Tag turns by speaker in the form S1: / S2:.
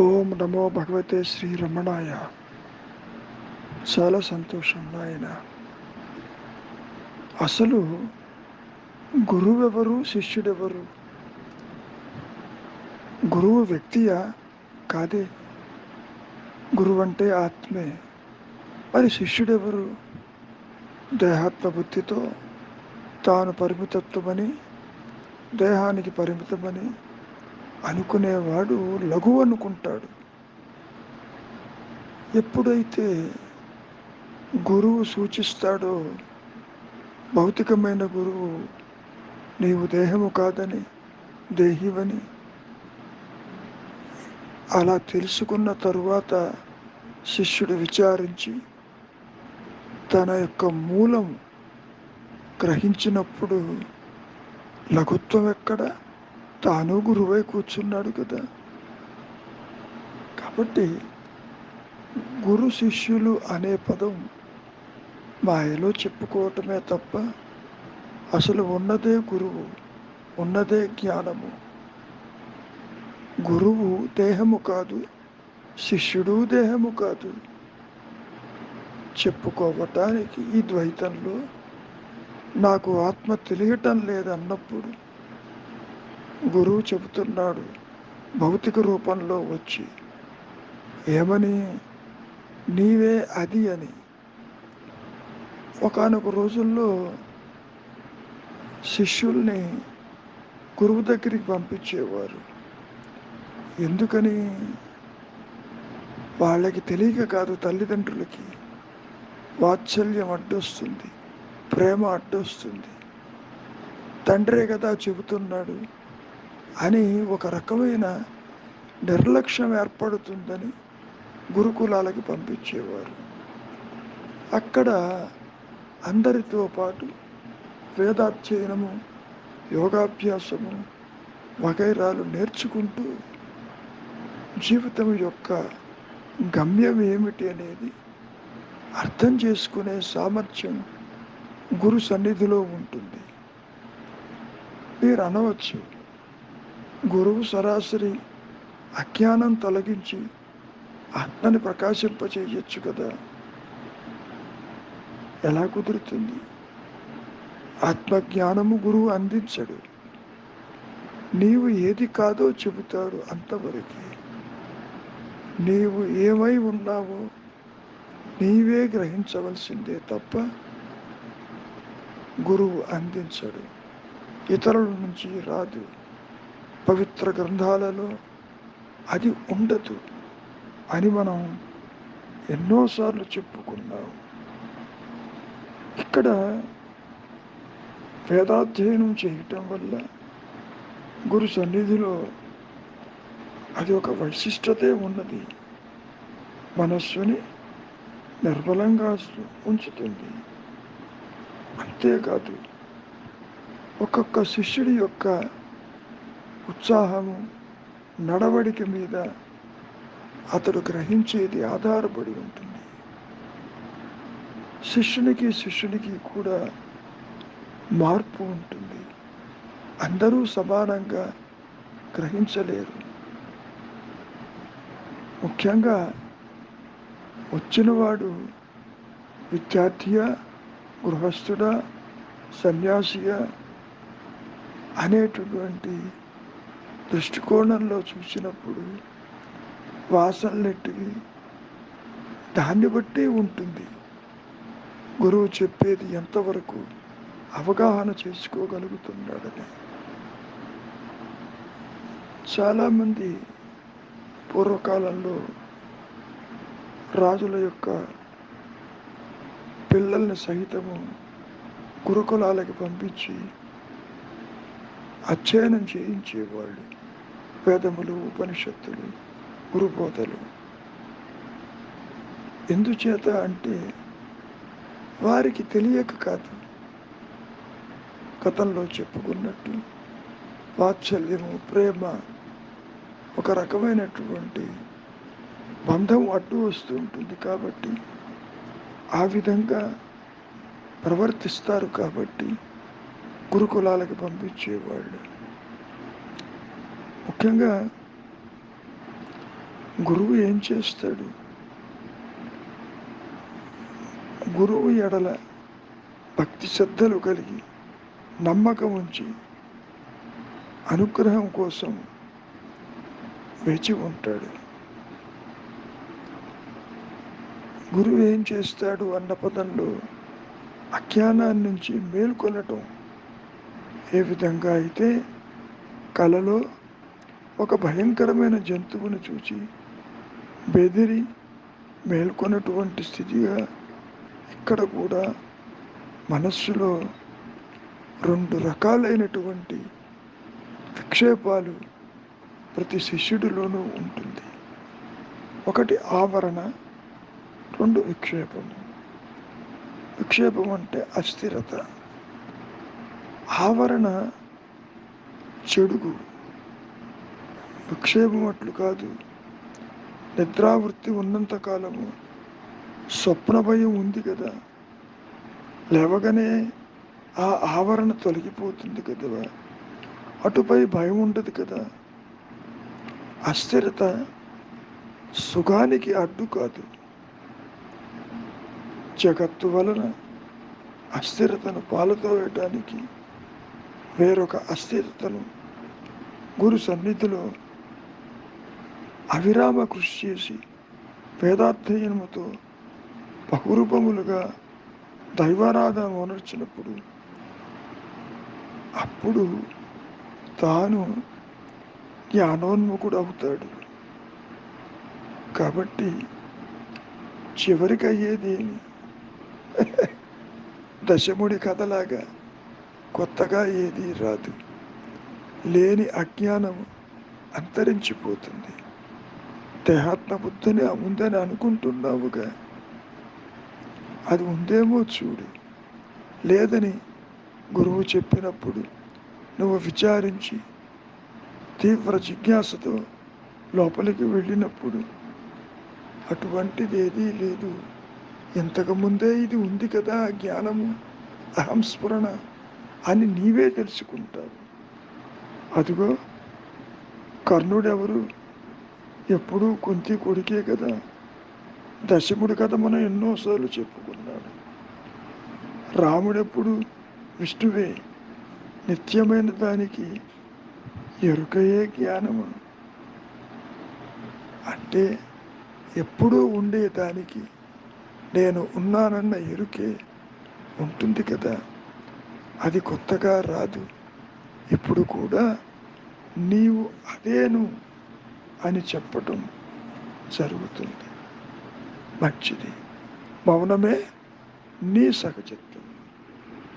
S1: ఓం నమో భగవతే శ్రీ రమణాయ. చాలా సంతోషం నాయన. అసలు గురువెవరు శిష్యుడెవరు? గురువు వ్యక్తియా? కాదే. గురువు అంటే ఆత్మే. మరి శిష్యుడెవరు? దేహాత్మ బుద్ధితో తాను పరిమితత్వమని దేహానికి పరిమితమని అనుకునేవాడు లఘు అనుకుంటాడు. ఎప్పుడైతే గురువు సూచిస్తాడో భౌతికమైన గురువు నీవు దేహము కాదని దేహివని అలా తెలుసుకున్న తరువాత శిష్యుడు విచారించి తన యొక్క మూలం గ్రహించినప్పుడు లఘుత్వం ఎక్కడ? తాను గురువై కూర్చున్నాడు కదా. కాబట్టి గురు శిష్యులు అనే పదం మాయలో చెప్పుకోవటమే తప్ప అసలు ఉన్నదే గురువు ఉన్నదే జ్ఞానము. గురువు దేహము కాదు శిష్యుడు దేహము కాదు. చెప్పుకోవటానికి ఈ ద్వైతంలో నాకు ఆత్మ తెలియటం లేదన్నప్పుడు గురువు చెబుతున్నాడు భౌతిక రూపంలో వచ్చి ఏమని? నీవే అది అని. ఒకనొక రోజుల్లో శిష్యుల్ని గురువు దగ్గరికి పంపించేవారు. ఎందుకని? వాళ్ళకి తెలియక కాదు తల్లిదండ్రులకి. వాత్సల్యం అడ్డొస్తుంది ప్రేమ అడ్డొస్తుంది. తండ్రే కదా చెబుతున్నాడు. అని ఒక రకమైన నిర్లక్ష్యం ఏర్పడుతుందని గురుకులాలకి పంపించేవారు. అక్కడ అందరితో పాటు వేదాధ్యయనము యోగాభ్యాసము వగైరాలు నేర్చుకుంటూ జీవితం యొక్క గమ్యం ఏమిటి అనేది అర్థం చేసుకునే సామర్థ్యం గురు సన్నిధిలో ఉంటుంది. మీరు అనవచ్చు. గురువు సరాసరి అజ్ఞానం తొలగించి ఆత్మని ప్రకాశింపచేయచ్చు కదా. ఎలా కుదురుతుంది? ఆత్మజ్ఞానము గురువు అందించడు. నీవు ఏది కాదో చెబుతాడు అంతవరకు. నీవు ఏమై ఉన్నావో నీవే గ్రహించవలసిందే తప్ప గురువు అందించడు. ఇతరుల నుంచి రాదు. పవిత్ర గ్రంథాలలో అది ఉండదు అని మనం ఎన్నోసార్లు చెప్పుకున్నాం. ఇక్కడ వేదాధ్యయనం చేయటం వల్ల గురు సన్నిధిలో అది ఒక వైశిష్టతే ఉన్నది. మనస్సుని నిర్మలంగా ఉంచుతుంది. అంతేకాదు ఒక్కొక్క శిష్యుడి యొక్క ఉత్సాహము నడవడిక మీద అతడు గ్రహించేది ఆధారపడి ఉంటుంది. శిష్యునికి శిష్యునికి కూడా మార్పు ఉంటుంది. అందరూ సమానంగా గ్రహించలేరు. ముఖ్యంగా వచ్చినవాడు విద్యార్థియా గృహస్థుడా సన్యాసియా అనేటటువంటి దృష్టికోణంలో చూసినప్పుడు వాసనలెట్టివి దాన్ని బట్టి ఉంటుంది. గురువు చెప్పేది ఎంతవరకు అవగాహన చేసుకోగలుగుతున్నాడని. చాలామంది పూర్వకాలంలో రాజుల యొక్క పిల్లల్ని సహితము గురుకులాలకి పంపించి అధ్యయనం చేయించేవాళ్ళు. వేదములు ఉపనిషత్తులు గురుబోధలు. ఎందుచేత అంటే వారికి తెలియక కాదు. గతంలో చెప్పుకున్నట్టు వాత్సల్యము ప్రేమ ఒక రకమైనటువంటి బంధం అడ్డు వస్తూ ఉంటుంది కాబట్టి ఆ విధంగా ప్రవర్తిస్తారు కాబట్టి గురుకులాలకు పంపించేవాళ్ళు. ముఖ్యంగా గురువు ఏం చేస్తాడు? గురువు ఎడల భక్తి శ్రద్ధలు కలిగి నమ్మకం ఉంచి అనుగ్రహం కోసం వేచి ఉంటాడు. గురువు ఏం చేస్తాడు అన్న పదంలో అజ్ఞానాన్ని నుంచి మేల్కొనటం ఏ విధంగా అయితే కలలో ఒక భయంకరమైన జంతువును చూచి బెదిరి మేల్కొన్నటువంటి స్థితిగా ఇక్కడ కూడా మనస్సులో రెండు రకాలైనటువంటి విక్షేపాలు ప్రతి శిష్యుడిలోనూ ఉంటుంది. ఒకటి ఆవరణ రెండు విక్షేపము విక్షేపం అంటే అస్థిరత. ఆవరణ చెడుగు. విక్షేపం అట్లు కాదు. నిద్రావృత్తి ఉన్నంత కాలము స్వప్న భయం ఉంది కదా. లేవగానే ఆ ఆవరణ తొలగిపోతుంది కదా. అటుపై భయం ఉండదు కదా. అస్థిరత సుఖానికి అడ్డు కాదు. జగత్తు వలన అస్థిరతను పాలతో వేయటానికి వేరొక అస్థిరతను గురు సన్నిధిలో అవిరామ కృషి చేసి వేదాధ్యయనముతో బహురూపములుగా దైవారాధన ఓనర్చినప్పుడు అప్పుడు తాను జ్ఞానోన్ముఖుడు అవుతాడు కాబట్టి చివరికి అయ్యేది దశముడి కథలాగా కొత్తగా ఏది రాదు. లేని అజ్ఞానం అంతరించిపోతుంది. దేహాత్మ బుద్ధిని ఉందని అనుకుంటున్నావుగా. అది ఉందేమో చూడు. లేదని గురువు చెప్పినప్పుడు నువ్వు విచారించి తీవ్ర జిజ్ఞాసతో లోపలికి వెళ్ళినప్పుడు అటువంటిది ఏదీ లేదు ఇంతకుముందే ఇది ఉంది కదా జ్ఞానము అహంస్ఫురణ అని నీవే తెలుసుకుంటావు. అదిగో కర్ణుడెవరు? ఎప్పుడూ కొంతి కొడుకే కదా. దశముడు కథ మనం ఎన్నోసార్లు చెప్పుకున్నాడు. రాముడెప్పుడు? విష్ణువే. నిత్యమైన దానికి ఎరుకయే జ్ఞానము. అంటే ఎప్పుడూ ఉండేదానికి నేను ఉన్నానన్న ఎరుకే ఉంటుంది కదా. అది కొత్తగా రాదు. ఇప్పుడు కూడా నీవు అదేను. అని చెప్పటం జరుగుతుంది. మంచిది. మౌనమే నీ సహజత్వం.